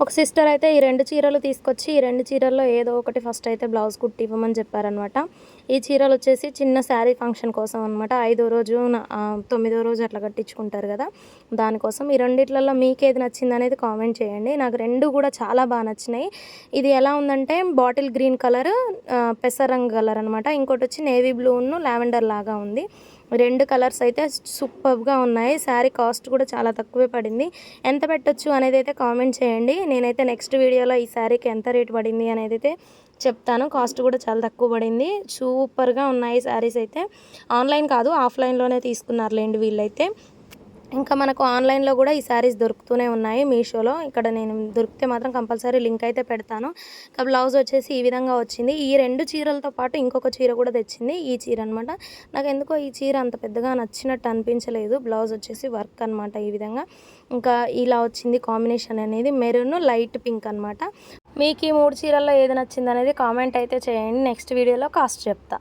ఒక సిస్టర్ అయితే ఈ రెండు చీరలు తీసుకొచ్చి ఈ రెండు చీరల్లో ఏదో ఒకటి ఫస్ట్ అయితే బ్లౌజ్ కుట్టి ఇవ్వమని చెప్పారనమాట ఈ చీరలు వచ్చేసి చిన్న శారీ ఫంక్షన్ కోసం అనమాట ఐదో రోజు నా- తొమ్మిదో రోజు అట్లా కట్టించుకుంటారు కదా. దానికోసం ఈ రెండిట్లలో మీకు ఏది నచ్చింది అనేది కామెంట్ చేయండి. నాకు రెండు కూడా చాలా బాగా నచ్చినాయి. ఇది ఎలా ఉందంటే బాటిల్ గ్రీన్ కలర్ పెసరంగ్ కలర్ అనమాట ఇంకోటి వచ్చి నేవీ బ్లూను లావెండర్ లాగా ఉంది. రెండు కలర్స్ అయితే సూపర్గా ఉన్నాయి. శారీ కాస్ట్ కూడా చాలా తక్కువే పడింది. ఎంత పెట్టొచ్చు అనేది అయితే కామెంట్ చేయండి. నేనైతే నెక్స్ట్ వీడియోలో ఈ శారీకి ఎంత రేట్ పడింది అనేది అయితే చెప్తాను. కాస్ట్ కూడా చాలా తక్కువ పడింది. సూపర్గా ఉన్నాయి శారీస్ అయితే. ఆన్లైన్ కాదు ఆఫ్లైన్లోనే తీసుకున్నారులేండి వీళ్ళైతే. ఇంకా మనకు ఆన్లైన్లో కూడా ఈ శారీస్ దొరుకుతూనే ఉన్నాయి మీషోలో. ఇక్కడ నేను దొరికితే మాత్రం కంపల్సరీ లింక్ అయితే పెడతాను. ఇంకా బ్లౌజ్ వచ్చేసి ఈ విధంగా వచ్చింది. ఈ రెండు చీరలతో పాటు ఇంకొక చీర కూడా తెచ్చింది. ఈ చీర అనమాట నాకు ఎందుకో ఈ చీర అంత పెద్దగా నచ్చినట్టు అనిపించలేదు. బ్లౌజ్ వచ్చేసి వర్క్ అనమాట ఈ విధంగా. ఇంకా ఇలా వచ్చింది కాంబినేషన్ అనేది. మెరూన్ లైట్ పింక్ అనమాట మీకు ఈ మూడు చీరల్లో ఏది నచ్చింది అనేది కామెంట్ అయితే చేయండి. నెక్స్ట్ వీడియోలో కాస్ట్ చెప్తా.